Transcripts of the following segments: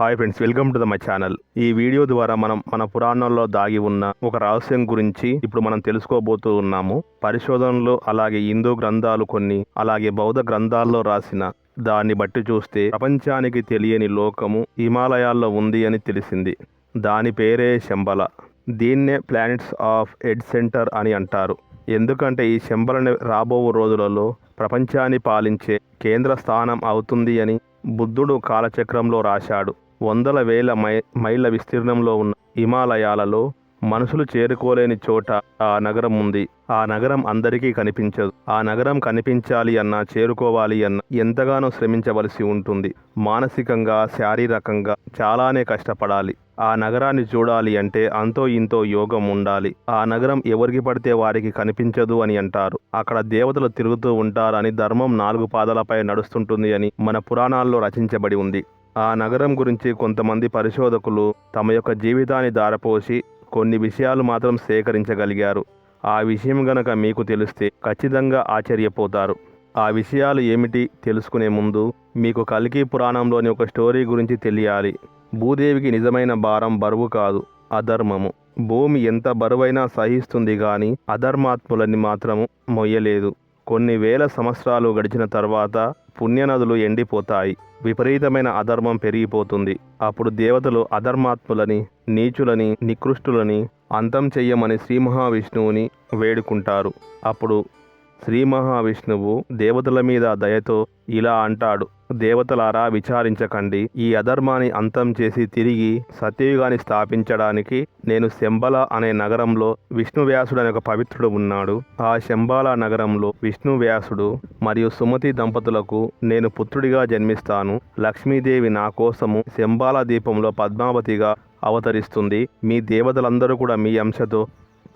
Hi friends welcome to the my channel ఈ video ద్వారా మనం మన పురాణంలో దాగి ఉన్న ఒక రహస్యం గురించి ఇప్పుడు మనం తెలుసుకోబోతూ ఉన్నాము. పరిశోధనలు అలాగే హిందూ గ్రంథాలు కొన్ని అలాగే బౌద్ధ గ్రంథాల్లో రాసిన దాన్ని బట్టి చూస్తే ప్రపంచానికి తెలియని లోకము హిమాలయాల్లో ఉంది అని తెలిసింది. దాని పేరే శంబల. దీన్నే ప్లానెట్స్ ఆఫ్ ఎడ్ సెంటర్ అని అంటారు. ఎందుకంటే ఈ శంబలని రాబో రోజులలో ప్రపంచాన్ని పాలించే కేంద్ర స్థానం అవుతుంది అని బుద్ధుడు కాలచక్రంలో రాశాడు. వందల వేల మై మైళ్ళ విస్తీర్ణంలో ఉన్న హిమాలయాలలో మనుషులు చేరుకోలేని చోట ఆ నగరం ఉంది. ఆ నగరం అందరికీ కనిపించదు. ఆ నగరం కనిపించాలి అన్నా చేరుకోవాలి అన్న ఎంతగానో శ్రమించవలసి ఉంటుంది. మానసికంగా శారీరకంగా చాలానే కష్టపడాలి. ఆ నగరాన్ని చూడాలి అంటే అంతో ఇంతో యోగం ఉండాలి. ఆ నగరం ఎవరికి పడితే వారికి కనిపించదు అని అంటారు. అక్కడ దేవతలు తిరుగుతూ ఉంటారని ధర్మం నాలుగు పాదాలపై నడుస్తుంటుంది అని మన పురాణాల్లో రచించబడి ఉంది. ఆ నగరం గురించి కొంతమంది పరిశోధకులు తమ యొక్క జీవితాన్ని దారపోసి కొన్ని విషయాలు మాత్రం సేకరించగలిగారు. ఆ విషయం గనక మీకు తెలిస్తే ఖచ్చితంగా ఆశ్చర్యపోతారు. ఆ విషయాలు ఏమిటి తెలుసుకునే ముందు మీకు కల్కి పురాణంలోని ఒక స్టోరీ గురించి తెలియాలి. భూదేవికి నిజమైన భారం బరువు కాదు అధర్మము. భూమి ఎంత బరువైనా సహిస్తుంది కానీ అధర్మాత్ములని మాత్రము మొయ్యలేదు. కొన్ని వేల సంవత్సరాలు గడిచిన తర్వాత పుణ్యనదులు ఎండిపోతాయి. విపరీతమైన అధర్మం పెరిగిపోతుంది. అప్పుడు దేవతలు అధర్మాత్ములని నీచులని నికృష్టులని అంతం చెయ్యమని శ్రీ మహావిష్ణువుని వేడుకుంటారు. అప్పుడు శ్రీ మహావిష్ణువు దేవతల మీద దయతో ఇలా అంటాడు. దేవతలారా విచారించకండి. ఈ అధర్మాన్ని అంతం చేసి తిరిగి సత్యయుగాన్ని స్థాపించడానికి నేను శంబల అనే నగరంలో విష్ణువ్యాసుడు అనే ఒక పవిత్రుడు ఉన్నాడు. ఆ శంబాల నగరంలో విష్ణువ్యాసుడు మరియు సుమతి దంపతులకు నేను పుత్రుడిగా జన్మిస్తాను. లక్ష్మీదేవి నా కోసము శంబాల దీపంలో పద్మావతిగా అవతరిస్తుంది. మీ దేవతలందరూ కూడా మీ అంశతో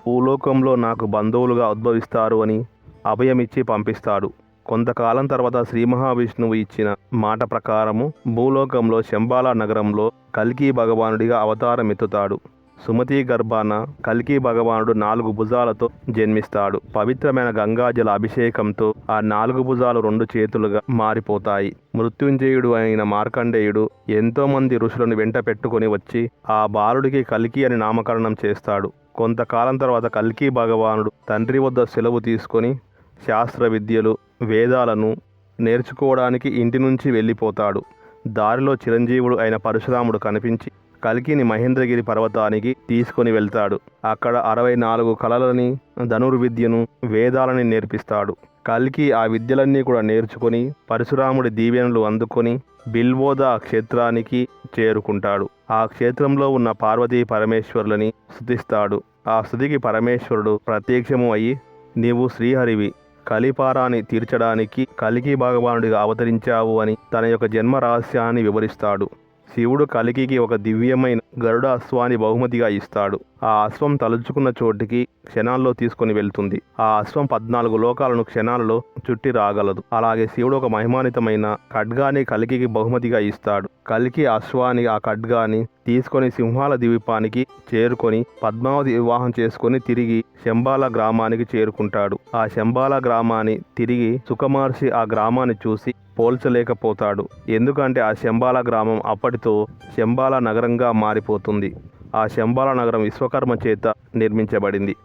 భూలోకంలో నాకు బంధువులుగా ఉద్భవిస్తారు అని అభయమిచ్చి పంపిస్తాడు. కొంతకాలం తర్వాత శ్రీ మహావిష్ణువు ఇచ్చిన మాట ప్రకారము భూలోకంలో శంబాల నగరంలో కల్కి భగవానుడిగా అవతారం ఎత్తుతాడు సుమతి గర్భాన కల్కి భగవానుడు నాలుగు భుజాలతో జన్మిస్తాడు. పవిత్రమైన గంగాజల అభిషేకంతో ఆ నాలుగు భుజాలు రెండు చేతులుగా మారిపోతాయి. మృత్యుంజయుడు అయిన మార్కండేయుడు ఎంతో మంది ఋషులను వెంట పెట్టుకుని వచ్చి ఆ బాలుడికి కల్కి అని నామకరణం చేస్తాడు. కొంతకాలం తర్వాత కల్కి భగవానుడు తండ్రి వద్ద సెలవు తీసుకొని శాస్త్ర విద్యలు వేదాలను నేర్చుకోవడానికి ఇంటి నుంచి వెళ్ళిపోతాడు. దారిలో చిరంజీవుడు అయిన పరశురాముడు కనిపించి కల్కిని మహేంద్రగిరి పర్వతానికి తీసుకొని వెళ్తాడు. అక్కడ అరవై నాలుగు కళలని ధనుర్విద్యను వేదాలని నేర్పిస్తాడు. కల్కి ఆ విద్యలన్నీ కూడా నేర్చుకొని పరశురాముడి దీవెనలు అందుకొని బిల్వోద క్షేత్రానికి చేరుకుంటాడు. ఆ క్షేత్రంలో ఉన్న పార్వతీ పరమేశ్వరులని స్తుతిస్తాడు ఆ స్థుతికి పరమేశ్వరుడు ప్రత్యక్షము అయ్యి నీవు శ్రీహరివి కలిపారాన్ని తీర్చడానికి కలికి భగవానుడిగా అవతరించావు అని తన యొక్క జన్మ రహస్యాన్ని వివరిస్తాడు. శివుడు కలికికి ఒక దివ్యమైన గరుడ అశ్వాన్ని బహుమతిగా ఇస్తాడు. ఆ అశ్వం తలుచుకున్న చోటికి క్షణాల్లో తీసుకొని వెళ్తుంది. ఆ అశ్వం పద్నాలుగు లోకాలను క్షణాలలో చుట్టి రాగలదు. అలాగే శివుడు ఒక మహిమానితమైన ఖడ్గాని కలికికి బహుమతిగా ఇస్తాడు. కలికి అశ్వాని ఆ ఖడ్గాని తీసుకొని సింహాల ద్వీపానికి చేరుకొని పద్మావతి వివాహం చేసుకొని తిరిగి శంబాల గ్రామానికి చేరుకుంటాడు. ఆ శంబాల గ్రామాన్ని తిరిగి సుఖమహర్షి ఆ గ్రామాన్ని చూసి పోల్చలేకపోతాడు. ఎందుకంటే ఆ శంబాల గ్రామం అప్పటితో శంబాల నగరంగా మారిపోతుంది. ఆ శంబాల నగరం విశ్వకర్మ చేత నిర్మించబడింది.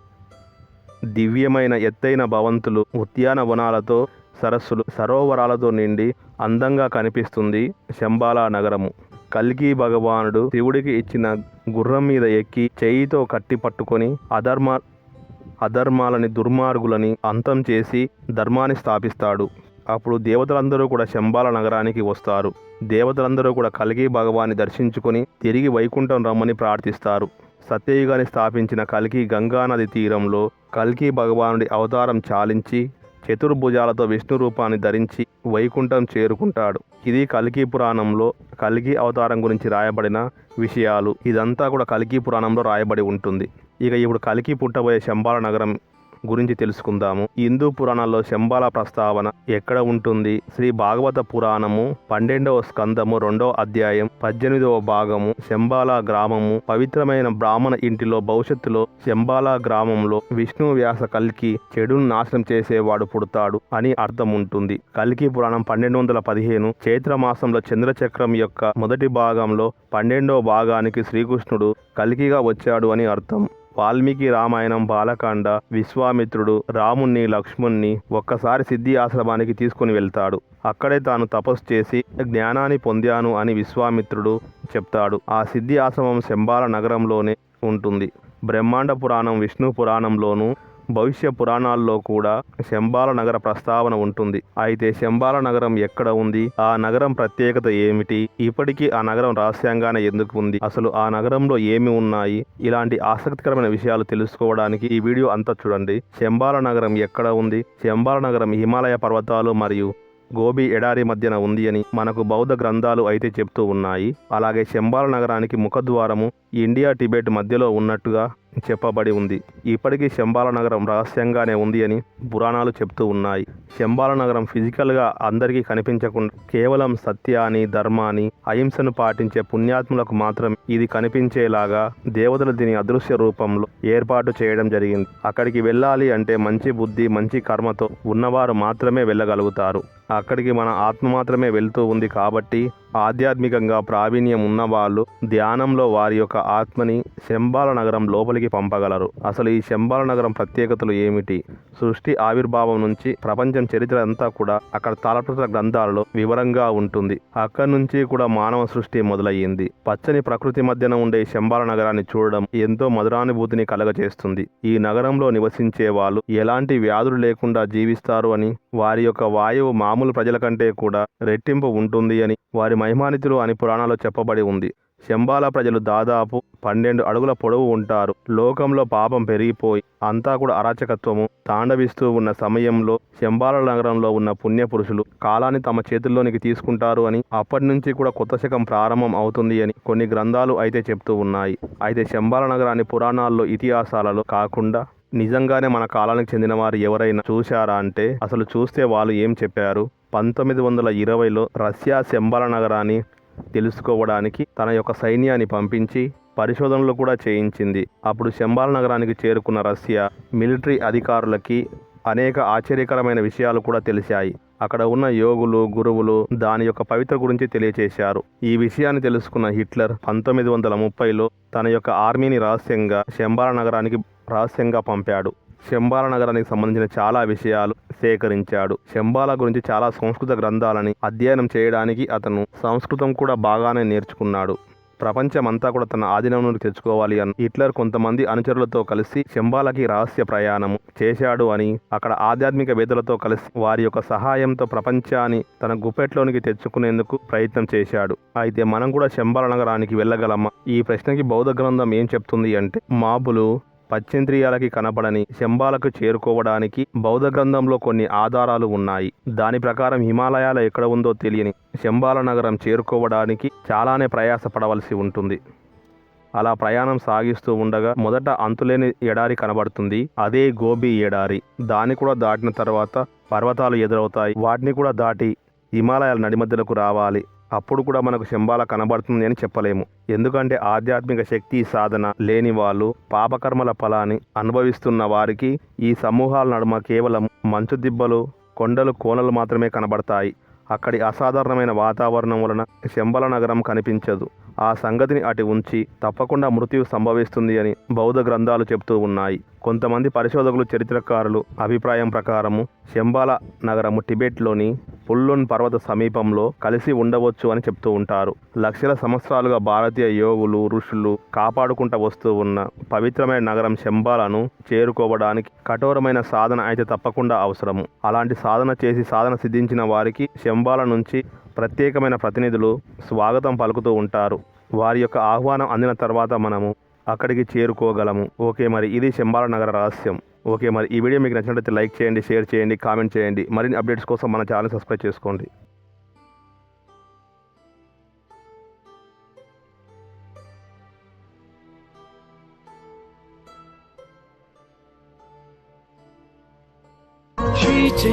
దివ్యమైన ఎత్తైన భవంతులు ఉద్యానవనాలతో సరస్సులు సరోవరాలతో నిండి అందంగా కనిపిస్తుంది శంబాల నగరము. కల్కి భగవానుడు శివుడికి ఇచ్చిన గుర్రం మీద ఎక్కి చేయితో కట్టి పట్టుకొని అధర్మ అధర్మాలని దుర్మార్గులని అంతం చేసి ధర్మాన్ని స్థాపిస్తాడు. అప్పుడు దేవతలందరూ కూడా శంబాల నగరానికి వస్తారు. దేవతలందరూ కూడా కలిగి భగవాన్ని దర్శించుకొని తిరిగి వైకుంఠం రమ్మని ప్రార్థిస్తారు. సత్యయుగాన్ని స్థాపించిన కల్కి గంగానది తీరంలో కల్కి భగవానుడి అవతారం చాలించి చతుర్భుజాలతో విష్ణు రూపాన్ని ధరించి వైకుంఠం చేరుకుంటాడు. ఇది కల్కి పురాణంలో కల్కి అవతారం గురించి రాయబడిన విషయాలు. ఇదంతా కూడా కల్కి పురాణంలో రాయబడి ఉంటుంది. ఇక ఇప్పుడు కల్కి పుట్టబోయే శంబాల నగరం గురించి తెలుసుకుందాము. హిందూ పురాణాల్లో శంబాల ప్రస్తావన ఎక్కడ ఉంటుంది? శ్రీ భాగవత పురాణము పన్నెండవ స్కందము రెండవ అధ్యాయం పద్దెనిమిదవ భాగము శంబాల గ్రామము పవిత్రమైన బ్రాహ్మణ ఇంటిలో భవిష్యత్తులో శంబాల గ్రామంలో విష్ణు వ్యాస కల్కి చెడును నాశనం చేసేవాడు పుడతాడు అని అర్థం ఉంటుంది కల్కి పురాణం పన్నెండు వందల పదిహేను చైత్ర మాసంలో చంద్రచక్రం యొక్క మొదటి భాగంలో పన్నెండవ భాగానికి శ్రీకృష్ణుడు కల్కిగా వచ్చాడు అని అర్థం. వాల్మీకి రామాయణం బాలకాండ విశ్వామిత్రుడు రాముణ్ణి లక్ష్మణ్ణి ఒక్కసారి సిద్ధి ఆశ్రమానికి తీసుకుని వెళ్తాడు. అక్కడే తాను తపస్సు చేసి జ్ఞానాన్ని పొందాను అని విశ్వామిత్రుడు చెప్తాడు. ఆ సిద్ధి ఆశ్రమం శంబాల నగరంలోనే ఉంటుంది. బ్రహ్మాండ పురాణం విష్ణు పురాణంలోనూ భవిష్య పురాణాల్లో కూడా శంబాల నగర ప్రస్తావన ఉంటుంది. అయితే శంబాల నగరం ఎక్కడ ఉంది? ఆ నగరం ప్రత్యేకత ఏమిటి? ఇప్పటికీ ఆ నగరం రహస్యంగానే ఎందుకు ఉంది? అసలు ఆ నగరంలో ఏమి ఉన్నాయి? ఇలాంటి ఆసక్తికరమైన విషయాలు తెలుసుకోవడానికి ఈ వీడియో అంతా చూడండి. శంబాల నగరం ఎక్కడ ఉంది? శంబాల నగరం హిమాలయ పర్వతాలు మరియు గోబీ ఎడారి మధ్యన ఉంది అని మనకు బౌద్ధ గ్రంథాలు అయితే చెప్తూ ఉన్నాయి. అలాగే శంబాల నగరానికి ముఖద్వారము ఇండియా టిబెట్ మధ్యలో ఉన్నట్టుగా చెప్పబడి ఉంది. ఇప్పటికీ శంబాల నగరం రహస్యంగానే ఉంది అని పురాణాలు చెప్తూ ఉన్నాయి. శంబాల నగరం ఫిజికల్గా అందరికీ కనిపించకుండా కేవలం సత్యాన్ని ధర్మాన్ని అహింసను పాటించే పుణ్యాత్ములకు మాత్రం ఇది కనిపించేలాగా దేవతలు దీని అదృశ్య రూపంలో ఏర్పాటు చేయడం జరిగింది. అక్కడికి వెళ్ళాలి అంటే మంచి బుద్ధి మంచి కర్మతో ఉన్నవారు మాత్రమే వెళ్ళగలుగుతారు. అక్కడికి మన ఆత్మ మాత్రమే వెళ్తూ ఉంది కాబట్టి ఆధ్యాత్మికంగా ప్రావీణ్యం ఉన్నవాళ్ళు ధ్యానంలో వారి యొక్క ఆత్మని శంబాల నగరం లోపలికి పంపగలరు. అసలు ఈ శంబాల నగరం ప్రత్యేకతలు ఏమిటి? సృష్టి ఆవిర్భావం నుంచి ప్రపంచం చరిత్ర అంతా కూడా అక్కడ తాళపత్ర గ్రంథాలలో వివరంగా ఉంటుంది. అక్కడి నుంచి కూడా మానవ సృష్టి మొదలయ్యింది. పచ్చని ప్రకృతి మధ్యన ఉండే శంబాల నగరాన్ని చూడడం ఎంతో మధురానుభూతిని కలగచేస్తుంది ఈ నగరంలో నివసించే వాళ్ళు ఎలాంటి వ్యాధులు లేకుండా జీవిస్తారు అని వారి యొక్క వాయువు మామూలు ప్రజల కంటే కూడా రెట్టింపు ఉంటుంది అని వారి మహిమానితులు అని పురాణాల్లో చెప్పబడి ఉంది. శంబాల ప్రజలు దాదాపు పన్నెండు అడుగుల పొడవు ఉంటారు. లోకంలో పాపం పెరిగిపోయి అంతా కూడా అరాచకత్వము తాండవిస్తూ ఉన్న సమయంలో శంబాల నగరంలో ఉన్న పుణ్యపురుషులు కాలాన్ని తమ చేతుల్లోనికి తీసుకుంటారు అని అప్పటి నుంచి కూడా కొత్త శకం ప్రారంభం అవుతుంది అని కొన్ని గ్రంథాలు అయితే చెప్తూ ఉన్నాయి. అయితే శంబాల నగరాన్ని పురాణాల్లో ఇతిహాసాలలో కాకుండా నిజంగానే మన కాలానికి చెందిన వారు ఎవరైనా చూశారా అంటే అసలు చూస్తే వాళ్ళు ఏం చెప్పారు? పంతొమ్మిది వందల ఇరవైలో రష్యా శంబాల నగరాన్ని తెలుసుకోవడానికి తన యొక్క సైన్యాన్ని పంపించి పరిశోధనలు కూడా చేయించింది. అప్పుడు శంబాల నగరానికి చేరుకున్న రష్యా మిలిటరీ అధికారులకి అనేక ఆశ్చర్యకరమైన విషయాలు కూడా తెలిసాయి అక్కడ ఉన్న యోగులు గురువులు దాని యొక్క పవిత్ర గురించి తెలియచేశారు. ఈ విషయాన్ని తెలుసుకున్న హిట్లర్ పంతొమ్మిది వందల ముప్పైలో తన యొక్క ఆర్మీని రహస్యంగా శంబాల నగరానికి రహస్యంగా పంపాడు. శంబాల నగరానికి సంబంధించిన చాలా విషయాలు సేకరించాడు. శంబాల గురించి చాలా సంస్కృత గ్రంథాలని అధ్యయనం చేయడానికి అతను సంస్కృతం కూడా బాగానే నేర్చుకున్నాడు. ప్రపంచమంతా కూడా తన ఆధీనంలోకి తెచ్చుకోవాలి అని హిట్లర్ కొంతమంది అనుచరులతో కలిసి శంబాలకి రహస్య ప్రయాణం చేశాడు అని అక్కడ ఆధ్యాత్మిక వేదలతో కలిసి వారి యొక్క సహాయంతో ప్రపంచాన్ని తన గుప్పెట్లోనికి తెచ్చుకునేందుకు ప్రయత్నం చేశాడు. అయితే మనం కూడా శంబాల నగరానికి వెళ్ళగలమా? ఈ ప్రశ్నకి బౌద్ధ గ్రంథం ఏం చెప్తుంది అంటే మాబులు పచ్చేంద్రియాలకి కనబడని శంబాలకు చేరుకోవడానికి బౌద్ధ గ్రంథంలో కొన్ని ఆధారాలు ఉన్నాయి. దాని ప్రకారం హిమాలయాలు ఎక్కడ ఉందో తెలియని శంబాల నగరం చేరుకోవడానికి చాలానే ప్రయాసపడవలసి ఉంటుంది. అలా ప్రయాణం సాగిస్తూ ఉండగా మొదట అంతులేని ఎడారి కనబడుతుంది. అదే గోబీ ఎడారి. దాన్ని కూడా దాటిన తర్వాత పర్వతాలు ఎదురవుతాయి. వాటిని కూడా దాటి హిమాలయాల నడిమధ్యలకు రావాలి. అప్పుడు కూడా మనకు శంబాల కనబడుతుంది అని చెప్పలేము. ఎందుకంటే ఆధ్యాత్మిక శక్తి సాధన లేని వాళ్ళు పాపకర్మల ఫలాన్ని అనుభవిస్తున్న వారికి ఈ సమూహాల నడుమ కేవలం మంచు దిబ్బలు కొండలు కోనలు మాత్రమే కనబడతాయి. అక్కడి అసాధారణమైన వాతావరణం వలన శంబల నగరం కనిపించదు. ఆ సంగతిని అటు ఉంచి తప్పకుండా మృత్యు సంభవిస్తుంది అని బౌద్ధ గ్రంథాలు చెబుతూ ఉన్నాయి. కొంతమంది పరిశోధకులు చరిత్రకారులు అభిప్రాయం ప్రకారము శంబాల నగరము టిబెట్లోని పుల్లున్ పర్వత సమీపంలో కలిసి ఉండవచ్చు అని చెప్తూ ఉంటారు. లక్షల సంవత్సరాలుగా భారతీయ యోగులు ఋషులు కాపాడుకుంటూ వస్తూ ఉన్న పవిత్రమైన నగరం శంబాలను చేరుకోవడానికి కఠోరమైన సాధన అయితే తప్పకుండా అవసరము. అలాంటి సాధన చేసి సాధన సిద్ధించిన వారికి శంబాల నుంచి ప్రత్యేకమైన ప్రతినిధులు స్వాగతం పలుకుతూ ఉంటారు. వారి యొక్క ఆహ్వానం అందిన తర్వాత మనము అక్కడికి చేరుకోగలము. ఓకే మరి ఇది శంబాల నగర రహస్యం. ఓకే మరి ఈ వీడియో మీకు నచ్చినట్లయితే లైక్ చేయండి షేర్ చేయండి కామెంట్ చేయండి. మరిన్ని అప్డేట్స్ కోసం మన ఛానల్ సబ్స్క్రైబ్ చేసుకోండి. శ్రీ